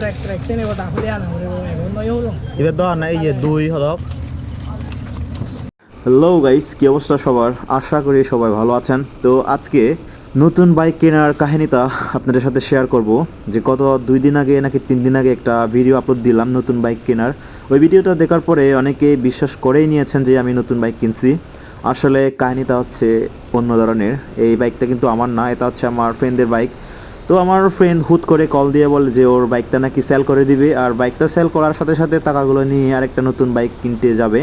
Track track সে নেব তাহলে আনা করে এখন নয় হলো এবার তো না এই যে দুই হদক হ্যালো গাইস কি অবস্থা সবার? আশা করি সবাই ভালো আছেন। তো আজকে নতুন বাইক কেনার কাহিনীটা আপনাদের সাথে শেয়ার করব। যে গত দুই দিন আগে নাকি তিন দিন আগে একটা ভিডিও আপলোড দিলাম নতুন বাইক কেনার। ওই ভিডিওটা দেখার পরে অনেকে বিশ্বাস করেই নিয়েছেন যে আমি নতুন বাইক কিনছি। আসলে কাহিনীটা হচ্ছে অন্য ধরনের। এই বাইকটা কিন্তু আমার না এটা হচ্ছে আমার ফ্রেন্ডের বাইক তো আমার ফ্রেন্ড হুট করে কল দিয়ে বলে যে, ওর বাইকটা নাকি সেল করে দিবে। আর বাইকটা সেল করার সাথে সাথে টাকাগুলো নিয়ে আরেকটা নতুন বাইক কিনতে যাবে।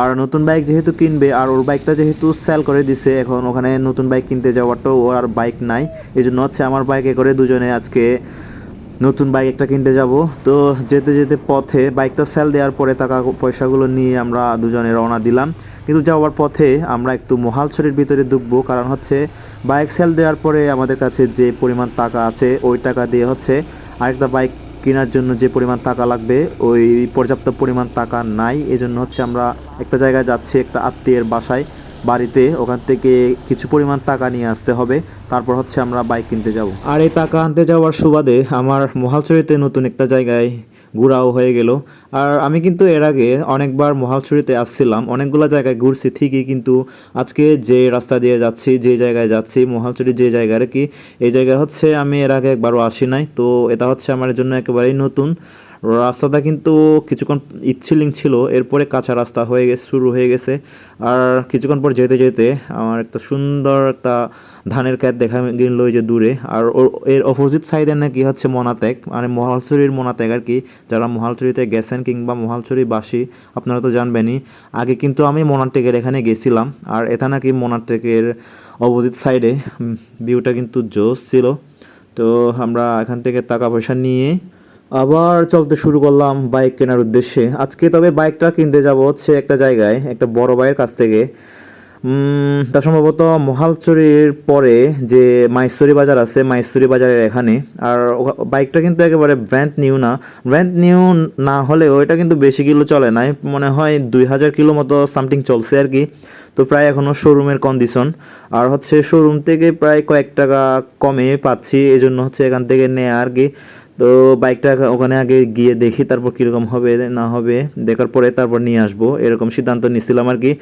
আর নতুন বাইক যেহেতু কিনবে, আর ওর বাইকটা যেহেতু সেল করে দিছে, এখন ওখানে নতুন বাইক কিনতে যাওয়ার তো ওর আর বাইক নাই। এই জন্য হচ্ছে আমার বাইকে করে দুজনে আজকে নতুন বাইক একটা কিনতে যাব। তো যেতে যেতে পথে বাইকটা সেল দেওয়ার পরে টাকা পয়সাগুলো নিয়ে আমরা দুজনে রওনা দিলাম। কিন্তু যাওয়ার পথে আমরা একটু মহালছড়ির ভিতরে ঢুকবো কারণ হচ্ছে বাইক সেল দেওয়ার পরে আমাদের কাছে যে পরিমাণ টাকা আছে, ওই টাকা দিয়ে হচ্ছে আরেকটা বাইক কেনার জন্য যে পরিমাণ টাকা লাগবে, ওই পর্যাপ্ত পরিমাণ টাকা নাই। এজন্য হচ্ছে আমরা একটা জায়গায় যাচ্ছি, একটা আত্মীয়ের বাসায়। বাড়িতে, ওখান থেকে কিছু পরিমাণ টাকা নিয়ে আসতে হবে। তারপর হচ্ছে আমরা বাইক কিনতে যাব। আর এই টাকা আনতে যাওয়ার সুবাদে আমার মহালছড়িতে নতুন একটা জায়গায় ঘোরাও হয়ে গেল। আর আমি কিন্তু এর আগে অনেকবার মহালছড়িতে আসছিলাম। অনেকগুলো জায়গায় ঘুরছি, ঠিকই কিন্তু আজকে যে রাস্তা দিয়ে যাচ্ছি, যে জায়গায় যাচ্ছি, মহালছড়ি যে জায়গা আর কি, এই জায়গায় হচ্ছে আমি এর আগে একবারও আসি নাই। তো এটা হচ্ছে আমার জন্য একেবারেই নতুন। রাস্তাটা কিন্তু কিছুক্ষণ ইচ্ছিলিং ছিল, এরপরে কাঁচা রাস্তা হয়ে গেছে শুরু হয়ে গেছে। আর কিছুক্ষণ পর যেতে যেতে আমার একটা সুন্দর একটা ধানের ক্ষেত দেখা গেল যে দূরে। আর এর অপোজিট সাইডে নাকি হচ্ছে মনাতেক মানে মহালছড়ির মনাতেক আর কি। যারা মহালছড়িতে গেছেন কিংবা মহালছড়ি বাসী আপনারা তো জানবেনই। আগে কিন্তু আমি মোনাটেকের এখানে গেছিলাম। আর এটা নাকি মোনাটেকের অপোজিট সাইডে ভিউটা কিন্তু জোস ছিল। তো আমরা এখান থেকে টাকা পয়সা নিয়ে আবার চলতে শুরু করলাম বাইক কেনার উদ্দেশ্যে। আজকে তবে বাইকটা কিনতে যাব হচ্ছে একটা জায়গায়, একটা বড় ভাইয়ের কাছ থেকে। তা সম্ভবত মহালচুরির পরে যে মাইসুরি বাজার আছে, মাইসুরি বাজারের এখানে। আর বাইকটা কিন্তু একেবারে ব্র্যান্ড নিউ না। ব্র্যান্ড নিউ না হলেও এটা কিন্তু বেশি কিলো চলে নাই মনে হয় দুই হাজার কিলো মতো সামথিং চলছে আর কি। তো প্রায় এখনও শোরুমের কন্ডিশন আর হচ্ছে শোরুম থেকে প্রায় কয়েক টাকা কমে পাচ্ছি। এই জন্য হচ্ছে এখান থেকে নেয়া আর কি। তো বাইকটা ওখানে আগে গিয়ে দেখি, তারপর কীরকম হবে, না হবে, দেখার পরে তারপর নিয়ে আসব। এরকম সিদ্ধান্ত নিছিলাম আর কি।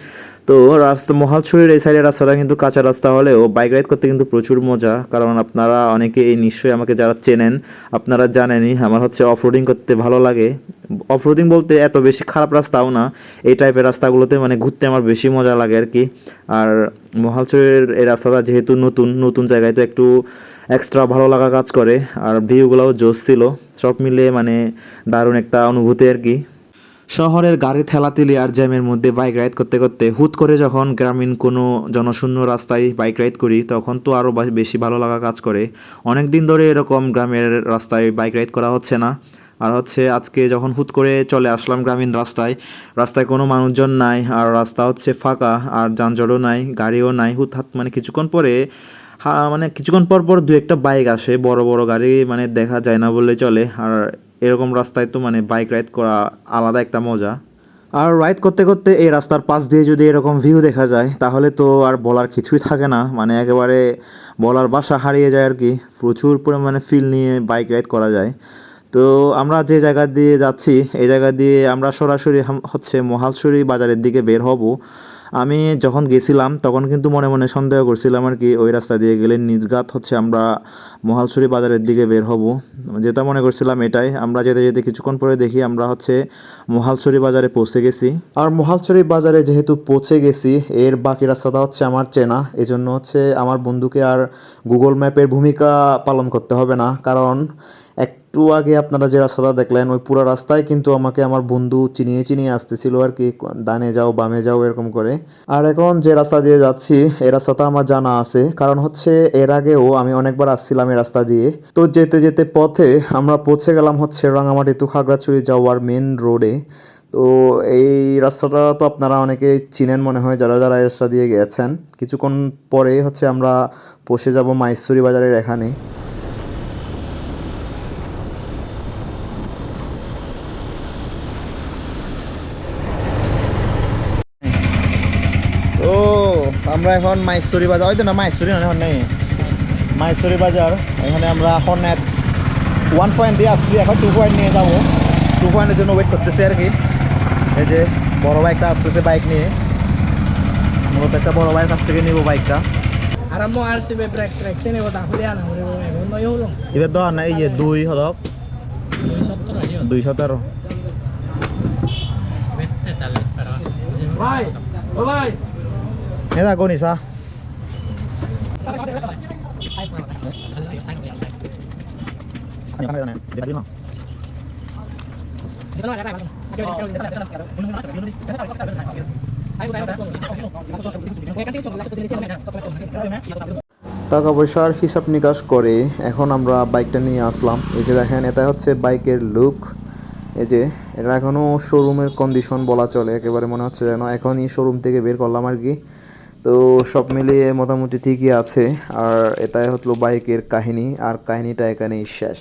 তো রাস্তা মহালছড়ির এই সাইডের রাস্তাটা কিন্তু কাঁচা রাস্তা হলেও বাইক রাইড করতে কিন্তু প্রচুর মজা। কারণ আপনারা অনেকে এই নিশ্চয়ই আমাকে যারা চেনেন, আপনারা জানেনই আমার হচ্ছে অফরোডিং করতে ভালো লাগে। অফরোডিং বলতে এত বেশি খারাপ রাস্তাও না, এই টাইপের রাস্তাগুলোতে মানে ঘুরতে আমার বেশি মজা লাগে আর কি। আর মহালছড়ির এই রাস্তাটা যেহেতু নতুন নতুন জায়গায় তো একটু এক্সট্রা ভালো লাগা কাজ করে। আর ভিউগুলোও জোস ছিল, সব মিলে মানে দারুণ একটা অনুভূতি আর কি। শহরের গাড়ি ঠেলাতেলি আর জ্যামের মধ্যে বাইক রাইড করতে করতে হুট করে যখন গ্রামীণ কোনো জনশূন্য রাস্তায় বাইক রাইড করি, তখন তো আরও বেশি ভালো লাগা কাজ করে। অনেক দিন ধরে এরকম গ্রামের রাস্তায় বাইক রাইড করা হচ্ছে না। আর হচ্ছে আজকে যখন হুট করে চলে আসলাম গ্রামীণ রাস্তায় রাস্তায় কোনো মানুষজন নাই, আর রাস্তা হচ্ছে ফাঁকা, আর যানজটও নাই, গাড়িও নাই হুট হাত মানে কিছুক্ষণ পরে মানে কিছুক্ষণ পর পর দু একটা বাইক আসে, বড় বড় গাড়ি মানে দেখা যায় না বললে চলে। আর এরকম রাস্তায় তো মানে বাইক রাইড করা আলাদা একটা মজা। আর রাইড করতে করতে এই রাস্তার পাশ দিয়ে যদি এরকম ভিউ দেখা যায়, তাহলে তো আর বলার কিছুই থাকে না। মানে একেবারে বলার বাসা হারিয়ে যায় আর কি। প্রচুর পরিমাণে ফিল নিয়ে বাইক রাইড করা যায়। তো আমরা যে জায়গা দিয়ে যাচ্ছি, এই জায়গা দিয়ে আমরা সরাসরি হচ্ছে মহালছড়ি বাজারের দিকে বের হব। আমি যখন গেছিলাম, তখন কিন্তু মনে মনে সন্দেহ করছিলাম আর কি, ওই রাস্তা দিয়ে গেলে নির্ঘাত হচ্ছে আমরা মহালছড়ি বাজারের দিকে বের হব। যেটা মনে করছিলাম এটাই, আমরা যেতে যেতে কিছুক্ষণ পরে দেখি আমরা হচ্ছে মহালছড়ি বাজারে পৌঁছে গেছি। আর মহালছড়ি বাজারে যেহেতু পৌঁছে গেছি, এর বাকি রাস্তাটা হচ্ছে আমার চেনা, এজন্য হচ্ছে আমার বন্ধুকে আর গুগল ম্যাপের ভূমিকা পালন করতে হবে না, কারণ একটু আগে আপনারা যে রাস্তাটা দেখলেন, ওই পুরো রাস্তায় কিন্তু আমাকে আমার বন্ধু চিনিয়ে চিনিয়ে আসতেছিল আর কি, ডানে যাও, বামে যাও, এরকম করে। আর এখন যে রাস্তা দিয়ে যাচ্ছি এই রাস্তাটা আমার জানা আছে। কারণ হচ্ছে এর আগেও আমি অনেকবার আসছিলাম এই রাস্তা দিয়ে। তো যেতে যেতে পথে আমরা পৌঁছে গেলাম হচ্ছে রাঙামাটি টু খাগড়াছড়ি যাওয়ার মেন রোডে। তো এই রাস্তাটা তো আপনারা অনেকে চিনেন মনে হয়, যারা যারা এই রাস্তা দিয়ে গেছেন। কিছুক্ষণ পরে হচ্ছে আমরা পৌঁছে যাব মাইসুরি বাজারের এখানে তো আমরা এখন মাইসুরি বাজার ওই তো না মাইসুরি না এখন নেই। মাইসুরি বাজার এখানে আমরা হর্নেট ওয়ান পয়েন্ট দিয়ে আসছি এখন টু পয়েন্ট নিয়ে যাব। টু পয়েন্টের জন্য ওয়েট করতেছি আর কি। এই যে বড় বাইকটা আসতেছে বাইক নিয়ে। মূলত একটা বড় বাইক কাছ থেকে নিব বাইকটা. এবার না এই যে দুই তেরো Bye. Bye. এটা কোন ইসা টাকা পয়সার হিসাব নিকাশ করে এখন আমরা বাইকটা নিয়ে আসলাম এই যে দেখেন এটা হচ্ছে বাইকের লুক এই যে, এটা এখনও শোরুমের কন্ডিশন বলা চলে একেবারে মনে হচ্ছে যেন এখনই শোরুম থেকে বের করলাম আর কি তো সব মিলিয়ে মোটামুটি ঠিকই আছে। আর এটাই হলো বাইকের কাহিনী, আর কাহিনীটা এখানেই শেষ।